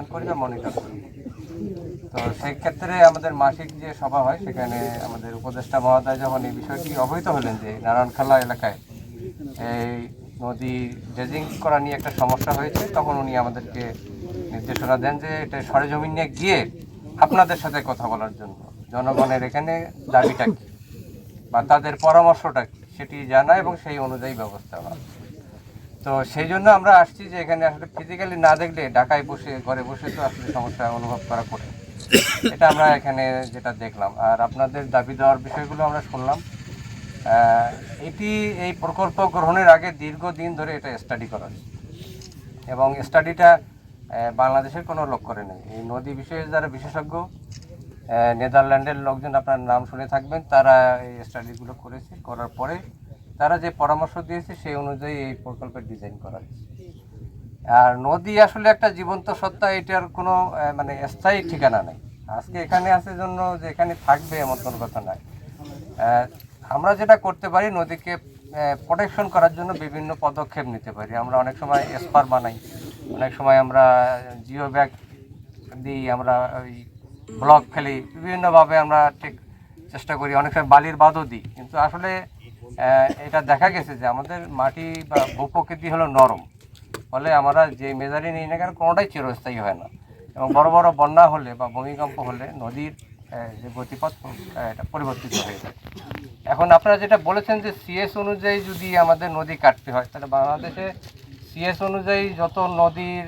পর্যবেক্ষণ করি বা মনিটর করি। তো সেই ক্ষেত্রে আমাদের মাসিক যে সভা হয়, সেখানে আমাদের উপদেষ্টা মহোদয় যখন এই বিষয়টি অবহিত হলেন যে নারায়ণখালা এলাকায় এই নদী ড্রেজিং করা নিয়ে একটা সমস্যা হয়েছে, তখন উনি আমাদেরকে নির্দেশনা দেন যে এটা সরেজমিন নিয়ে গিয়ে আপনাদের সাথে কথা বলার জন্য। জনগণের এখানে দাবিটা কী? বা তাদের পরামর্শটা কি? সেটি জানা এবং সেই অনুযায়ী ব্যবস্থা নেওয়া। তো সেই জন্য আমরা আসছি যে এখানে আসলে ফিজিক্যালি না দেখলে ঢাকায় বসে, ঘরে বসে তো আসলে সমস্যা অনুভব করা কঠিন। এটা আমরা এখানে যেটা দেখলাম। আর আপনাদের দাবি দেওয়ার বিষয়গুলো আমরা শুনলাম। এটি এই প্রকল্প গ্রহণের আগে দীর্ঘদিন ধরে এটা স্টাডি করা এবং স্টাডিটা বাংলাদেশের কোনো লোক করে নেই। এই নদী বিষয়ে যারা বিশেষজ্ঞ নেদারল্যান্ডের লোকজন আপনার নাম শুনে থাকবেন, তারা এই স্টাডিগুলো করেছে। করার পরে তারা যে পরামর্শ দিয়েছে সেই অনুযায়ী এই প্রকল্পের ডিজাইন করা হয়েছে। আর নদী আসলে একটা জীবন্ত সত্তা এটার কোনো মানে স্থায়ী ঠিকানা নেই। আজকে এখানে আছে জন্য যে এখানে থাকবে এমন কোনো কথা আহ, আমরা যেটা করতে পারি নদীকে প্রোটেকশন করার জন্য বিভিন্ন পদক্ষেপ নিতে পারি। আমরা অনেক সময় এসপার বানাই অনেক সময় আমরা জিও ব্যাগ দিই আমরা ওই ব্লক ফেলি বিভিন্নভাবে আমরা ঠিক চেষ্টা করি অনেক সময় বালির বাদও দিই। কিন্তু আসলে এটা দেখা গেছে যে আমাদের মাটি বা ভূপ্রকৃতি হলো নরম। ফলে আমরা যে মেজারি নিই না কেন, কোনোটাই চিরস্থায়ী হয় না। এবং বড় বড় বন্যা হলে বা ভূমিকম্প হলে নদীর যে গতিপথ এটা পরিবর্তিত হয়ে যায়। এখন আপনারা যেটা বলেছেন যে সিএস অনুযায়ী যদি আমাদের নদী কাটতে হয়, তাহলে বাংলাদেশে সিএস অনুযায়ী যত নদীর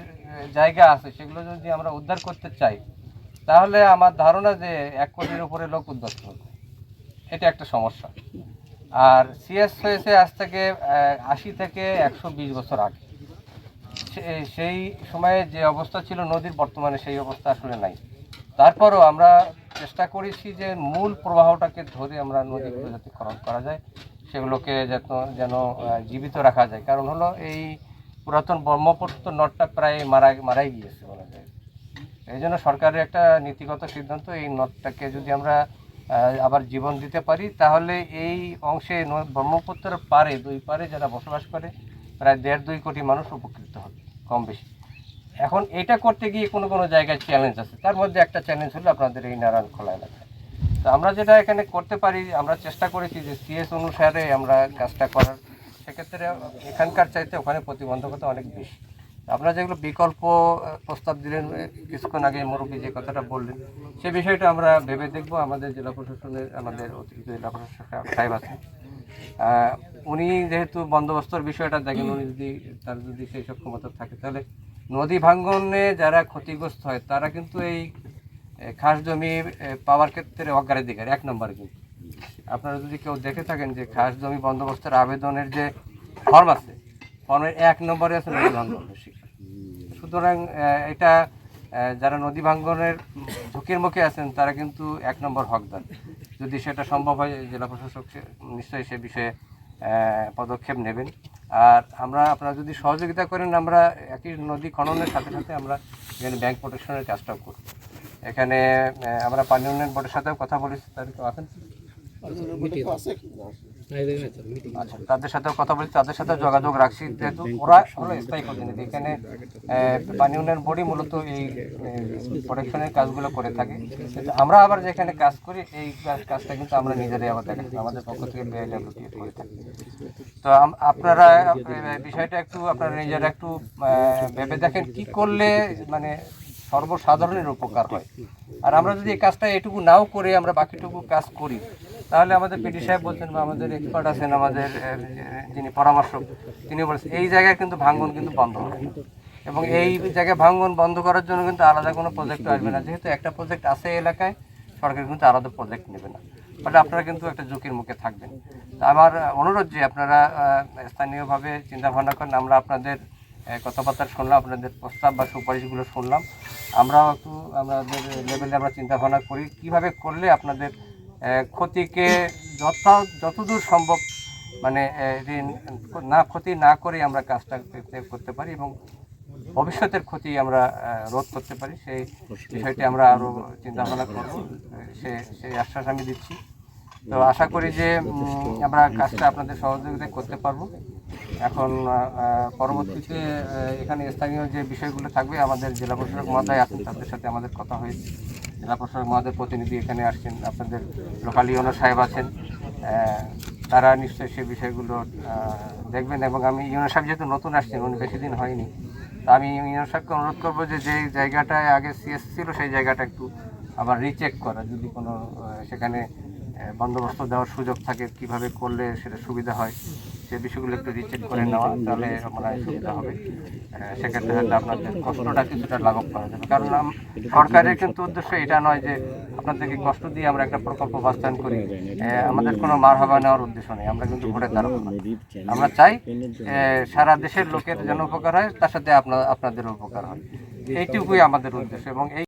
জায়গা আছে, সেগুলো যদি আমরা উদ্ধার করতে চাই, তাহলে আমার ধারণা যে এক কোটির উপরে লোক উদ্ধার হবে এটা একটা সমস্যা। আর সিএস হয়েছে আজ থেকে আশি থেকে একশো বিশ বছর আগে। সেই সময়ে যে অবস্থা ছিল নদীর, বর্তমানে সেই অবস্থা আসলে নাই। তারপরও আমরা চেষ্টা করেছি যে মূল প্রবাহটাকে ধরে আমরা নদীগুলো যাতে খনন করা যায়, সেগুলোকে যেন যেন জীবিত রাখা যায়। কারণ হলো এই পুরাতন ব্রহ্মপুত্র নদটা প্রায় মারা, মারাই গিয়েছে বলা যায়। এই জন্য সরকারের একটা নীতিগত সিদ্ধান্ত, এই নদটাকে যদি আমরা আবার জীবন দিতে পারি, তাহলে এই অংশে ব্রহ্মপুত্রের পারে দুই পারে যারা বসবাস করে, প্রায় দেড় দুই কোটি মানুষ উপকৃত হবে, কম বেশি। এখন এটা করতে গিয়ে কোনো কোনো জায়গায় চ্যালেঞ্জ আছে। তার মধ্যে একটা চ্যালেঞ্জ হলো আপনাদের এই নারায়ণ খোলা এলাকায়। তো আমরা যেটা এখানে করতে পারি, আমরা চেষ্টা করেছি যে সিএস অনুসারে আমরা কাজটা করার। সেক্ষেত্রে এখানকার চাইতে ওখানে প্রতিবন্ধকতা অনেক বেশি। আপনারা যেগুলো বিকল্প প্রস্তাব দিলেন কিছুক্ষণ আগে মুরব্বী যে কথাটা বললেন, সে বিষয়টা আমরা ভেবে দেখব। আমাদের জেলা প্রশাসনের, আমাদের অতিরিক্ত জেলা প্রশাসক সাহেব আছেন। উনি যেহেতু বন্দোবস্তর বিষয়টা দেখেন, উনি যদি তার যদি সেই সক্ষমতা থাকে, তাহলে নদী ভাঙ্গনে যারা ক্ষতিগ্রস্ত হয়, তারা কিন্তু এই খাস জমি পাওয়ার ক্ষেত্রে অগ্রাধিকার, এক নম্বরে কিন্তু। আপনারা যদি কেউ দেখে থাকেন যে খাস জমি বন্দোবস্তের আবেদনের যে ফর্ম আছে ফর্মের এক নম্বরে আছে নদী ভাঙ্গনের শিকার সুতরাং এটা যারা নদী ভাঙ্গনের ঝুঁকির মুখে আছেন, তারা কিন্তু এক নম্বর হকদার। যদি সেটা সম্ভব হয়, জেলা প্রশাসক নিশ্চয়ই সে বিষয়ে পদক্ষেপ নেবেন। আর আমরা, আপনারা যদি সহযোগিতা করেন, আমরা একই নদী খননের সাথে সাথে আমরা এখানে ব্যাংক প্রোটেকশনের কাজটাও করব। এখানে আমরা পানি উন্নয়ন বোর্ডের সাথেও কথা বলেছি কেউ আছেন আচ্ছা তাদের সাথেও কথা বলছি তাদের সাথে যোগাযোগ রাখছি যেহেতু ওরা হলো স্থায়ী প্রতিনিধি এখানে পানি উন্নয়ন বোর্ডই মূলত এই প্রোটেকশনের কাজগুলো করে থাকে। আমরা আবার যেখানে কাজ করি এই কাজ- কাজটা কিন্তু আমরা নিজেরাই আমাদের আমাদের পক্ষ থেকে বিআইডব্লিউ করে থাকি। তো আপনারা বিষয়টা একটু আপনারা নিজেরা একটু ভেবে দেখেন কি করলে মানে সর্বসাধারণের উপকার হয়। আর আমরা যদি এই কাজটা এটুকু নাও করে আমরা বাকিটুকু কাজ করি, তাহলে আমাদের পিডি সাহেব বলছেন বা আমাদের এক্সপার্ট আছেন, আমাদের যিনি পরামর্শক তিনি বলছেন, এই জায়গায় কিন্তু ভাঙ্গন কিন্তু বন্ধ হবে এবং এই জায়গায় ভাঙ্গন বন্ধ করার জন্য কিন্তু আলাদা কোনো প্রজেক্ট আসবে না। যেহেতু একটা প্রজেক্ট আছে এলাকায়, সরকার কিন্তু আলাদা প্রজেক্ট নেবে না। ফলে আপনারা কিন্তু একটা ঝুঁকির মুখে থাকবেন। আমার অনুরোধ যে আপনারা স্থানীয়ভাবে চিন্তা ভাবনা করেন, আমরা আপনাদের কথাবার্তা শুনলাম, আপনাদের প্রস্তাব বা সুপারিশগুলো শুনলাম। আমরাও একটু, আমাদের লেভেলে আমরা চিন্তা ভাবনা করি, কীভাবে করলে আপনাদের ক্ষতিকে যত, যতদূর সম্ভব মানে ঋণ না, ক্ষতি না করে আমরা কাজটা করতে- পারি এবং ভবিষ্যতের ক্ষতি আমরা রোধ করতে পারি, সেই বিষয়টি আমরা আরও চিন্তা ভাবনা করব সে, সেই আশ্বাস আমি দিচ্ছি। তো আশা করি যে আমরা কাজটা আপনাদের সহযোগিতায় করতে পারব। এখন পরবর্তীতে এখানে স্থানীয় যে বিষয়গুলো থাকবে আমাদের জেলা প্রশাসক মহোদয় আছেন তাদের সাথে আমাদের কথা হয়েছে। জেলা প্রশাসক মহোদয় প্রতিনিধি এখানে আসছেন আপনাদের লোকাল ইউনো সাহেব আছেন তারা নিশ্চয়ই সেই বিষয়গুলো দেখবেন। এবং আমি ইউনো সাহেব যেহেতু নতুন আসছেন উনি বেশি দিন হয়নি তা আমি ইউনো সাহেবকে অনুরোধ করব যে যে জায়গাটায় আগে সিএস ছিল সেই জায়গাটা একটু আবার রিচেক করা। যদি কোনো সেখানে বন্দোবস্ত দেওয়ার সুযোগ থাকে, কীভাবে করলে সেটা সুবিধা হয়, সে বিষয়গুলো একটু রিচেক করে নেওয়া, তাহলে মনে হয় সুবিধা হবে। সেক্ষেত্রে হয়তো আপনাদের কষ্টটা কিছুটা লাঘব করা যাবে। কারণ সরকারের কিন্তু উদ্দেশ্য এটা নয় যে আপনাদেরকে কষ্ট দিয়ে আমরা একটা প্রকল্প বাস্তবায়ন করি। আমাদের কোনো মার হবা নেওয়ার উদ্দেশ্য নেই, আমরা কিন্তু ভোটের দ্বারক না। আমরা চাই সারা দেশের লোকের যেন উপকার হয়, তার সাথে আপনার আপনাদেরও উপকার হয়। এইটুকুই আমাদের উদ্দেশ্য এবং এই